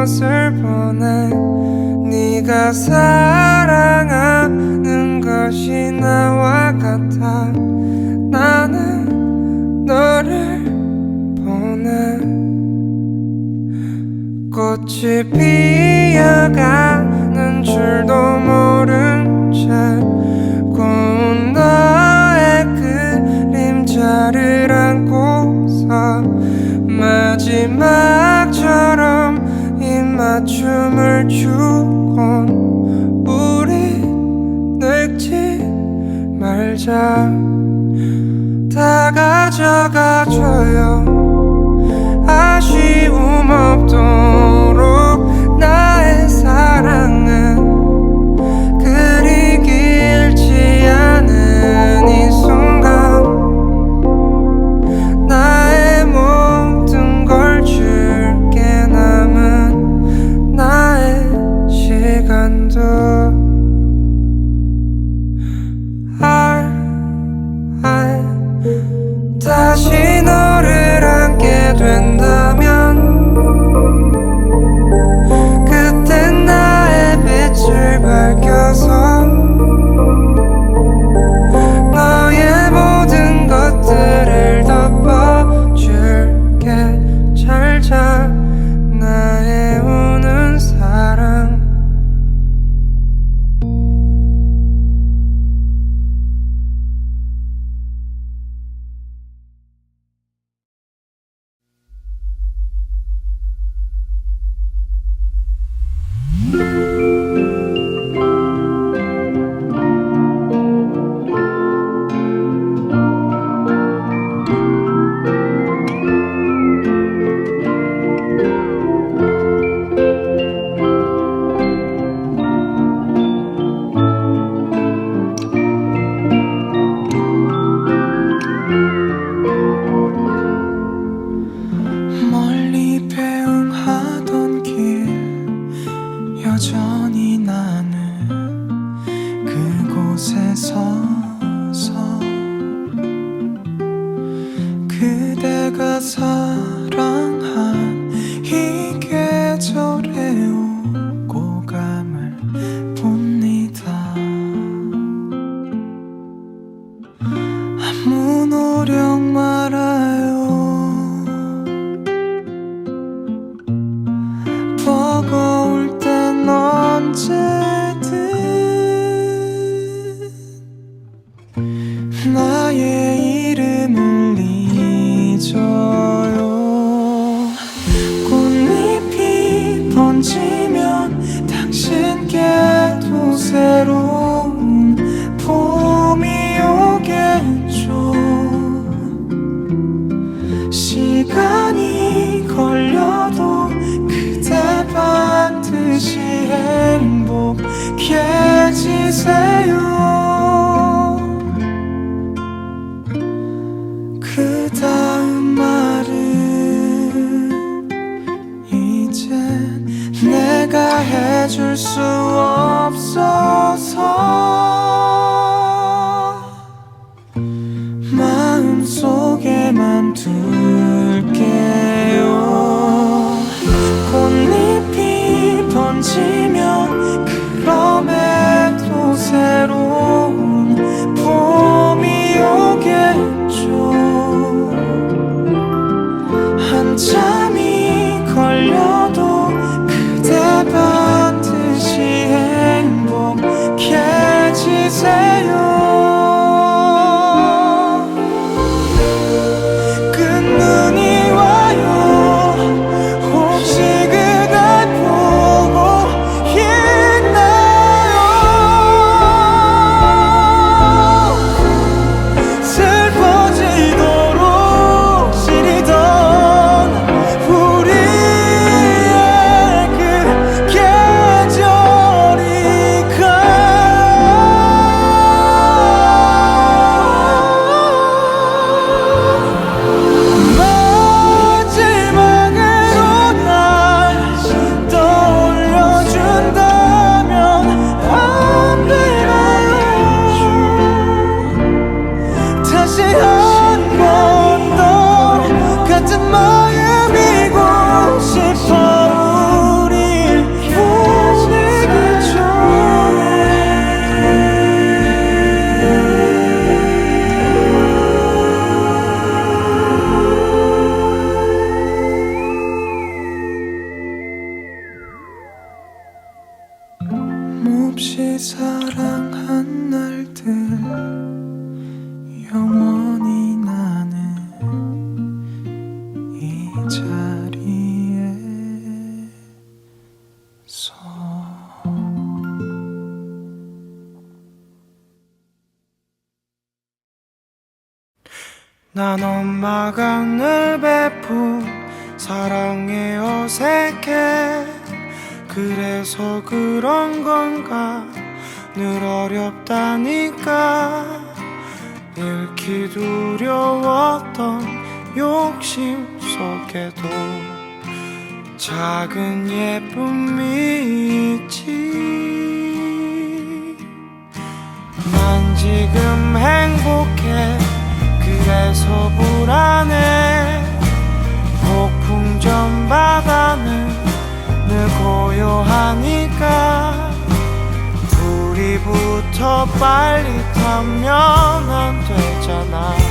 것을 보내 네가 사랑하는 것이 나와 같아. 나는 너를 보내. 꽃이 피어가는 줄도 모르 擦 없이 사랑 욕심 속에도 작은 예쁨이 있지. 난 지금 행복해. 그래서 불안해. 폭풍 전 바다는 늘 고요하니까. 붙어 빨리 타면 안 되잖아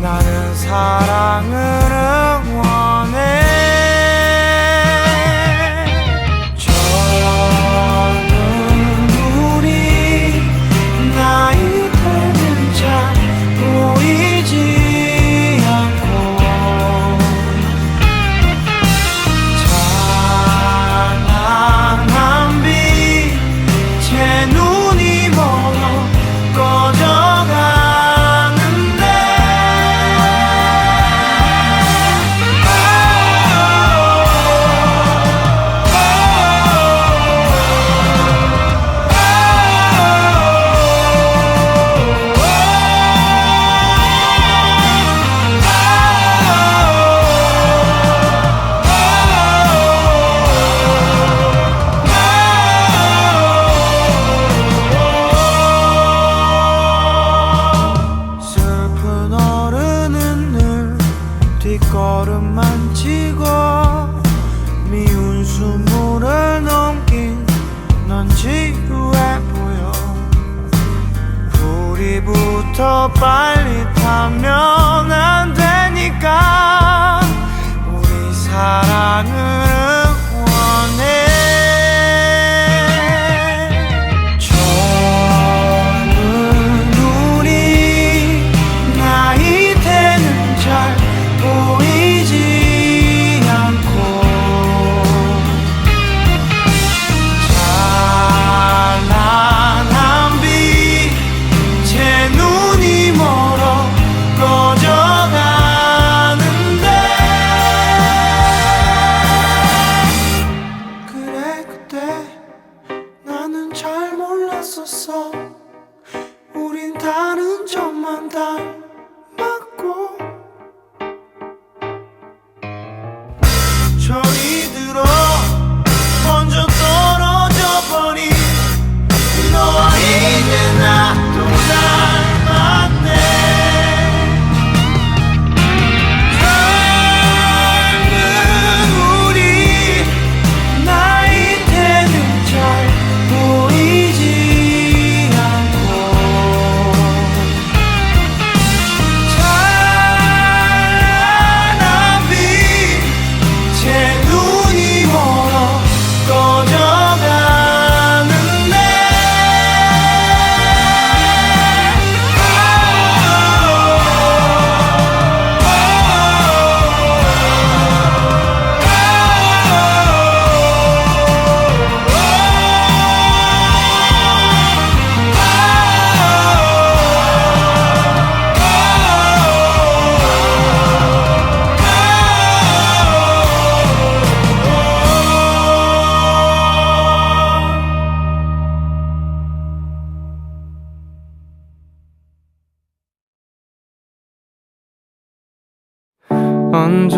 나는 사랑을 응원해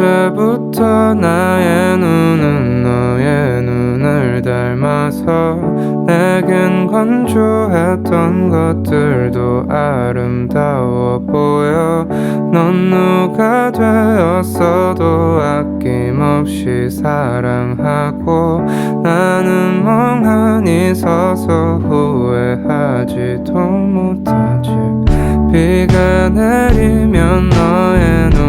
언제부터 나의 눈은 너의 눈을 닮아서 내겐 건조했던 것들도 아름다워 보여. 넌 누가 되었어도 아낌없이 사랑하고 나는 멍하니 서서 후회하지도 못하지. 비가 내리면 너의 눈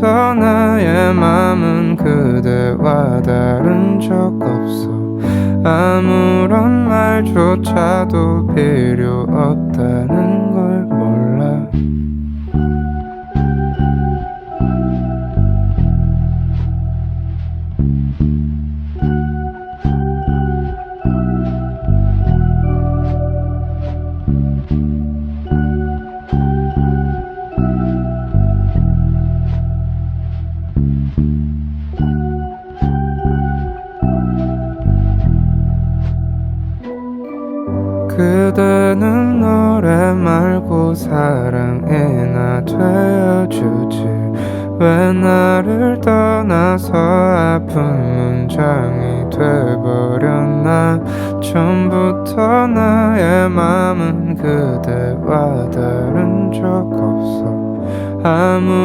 처음부터 나의 맘은 그대와 다른 적 없어. 아무런 말조차도 필요 없다는 걸 몰라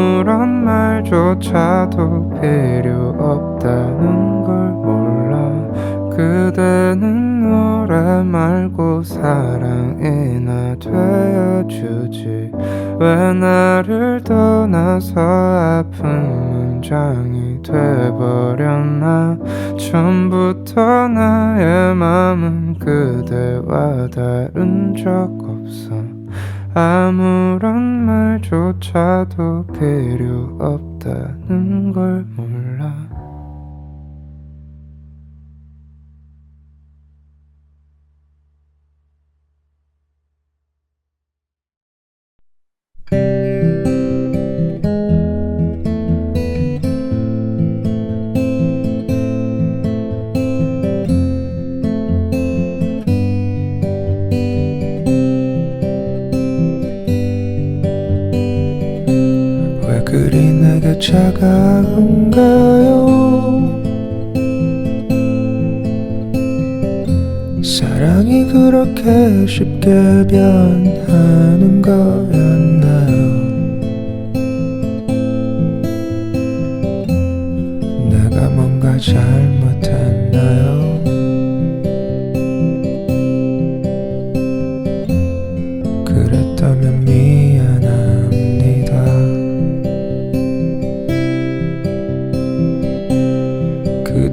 아무런 말조차도 필요 없다는 걸 몰라. 그대는 노래 말고 사랑이나 되어주지. 왜 나를 떠나서 아픈 문장이 돼버렸나? 처음부터 나의 맘은 그대와 다른 적 없어 아무런 말조차도 필요 없다는 걸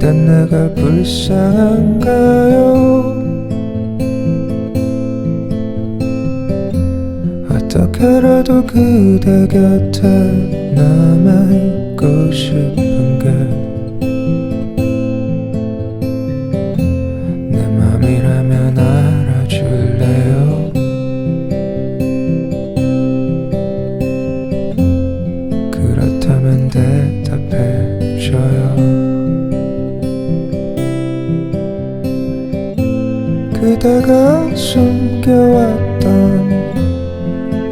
그댄 내가 불쌍한가요? 어떻게라도 그대 곁에 남아있고 싶은 그대가 숨겨왔던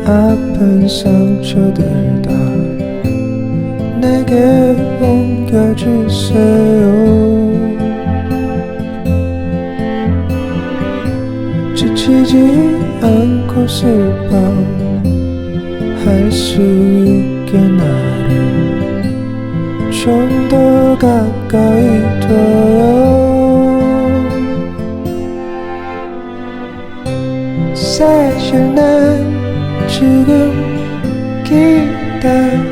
아픈 상처들 다. 내게 옮겨주세요. 지치지 않고 슬퍼 할 수 있게 나를 좀 더 가까이 둬요 사실 난 지금 기다린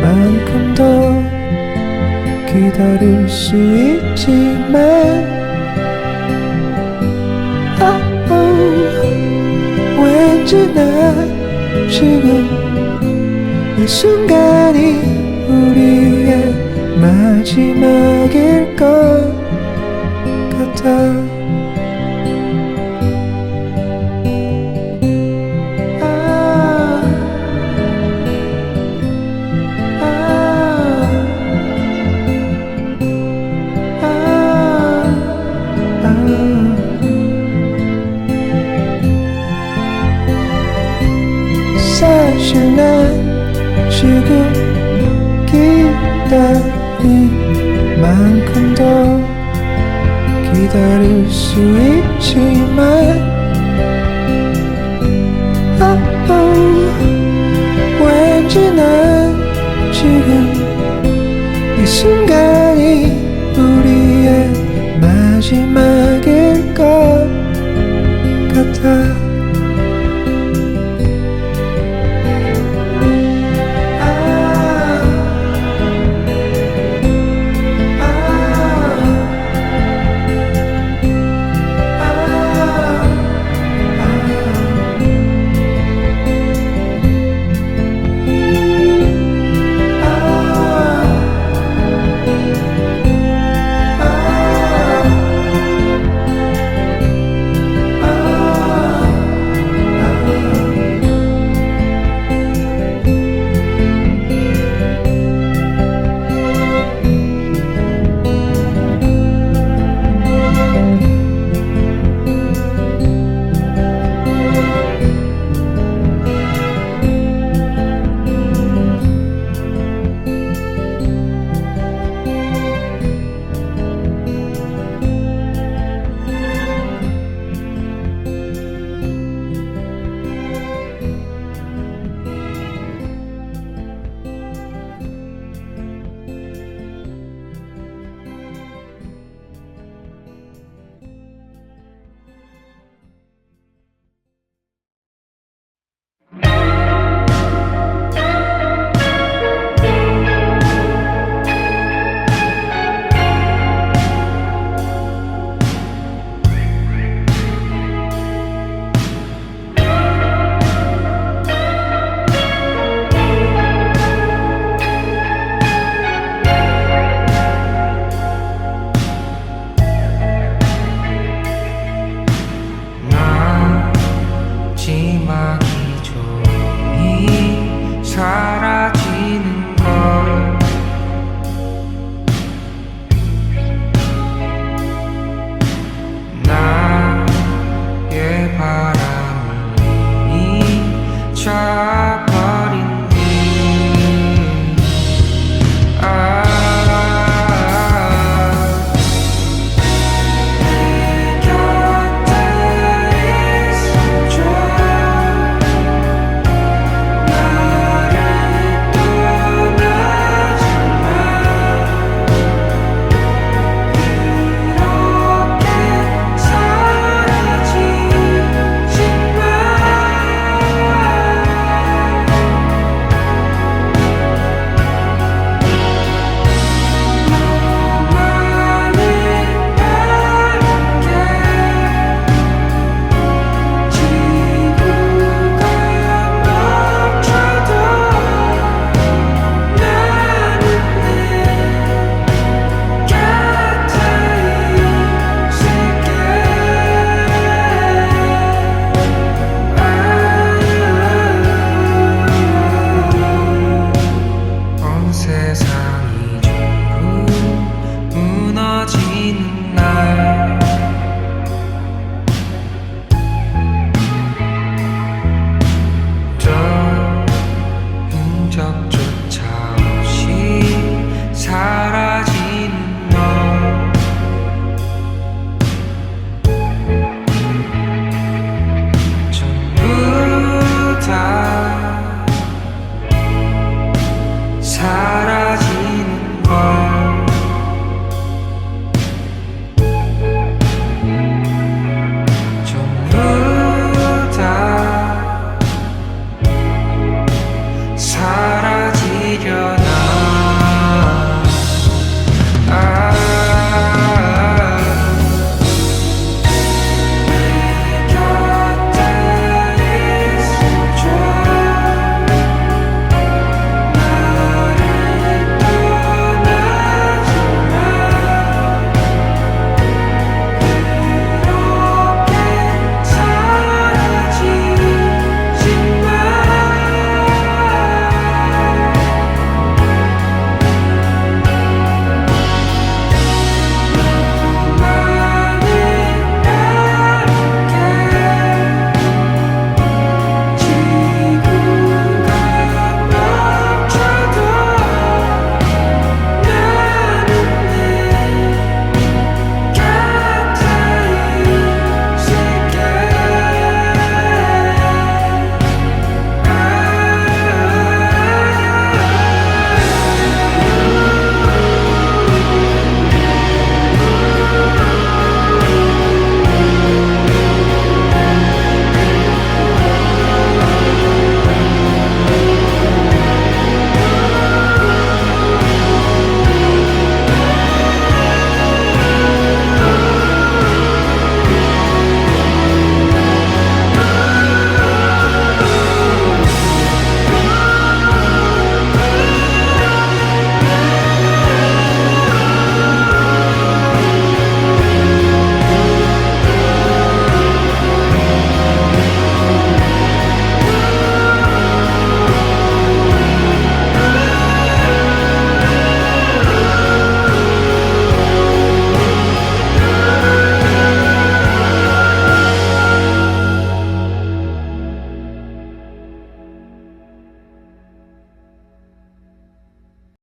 만큼 더 기다릴 수 있지만 oh, 왠지 난 지금 이 순간이 우리의 마지막일 것 같아 아, 지금 기다린 만큼 더 기다릴 수 있지만 oh, 왠지 난 지금 이 순간이 우리의 마지막일까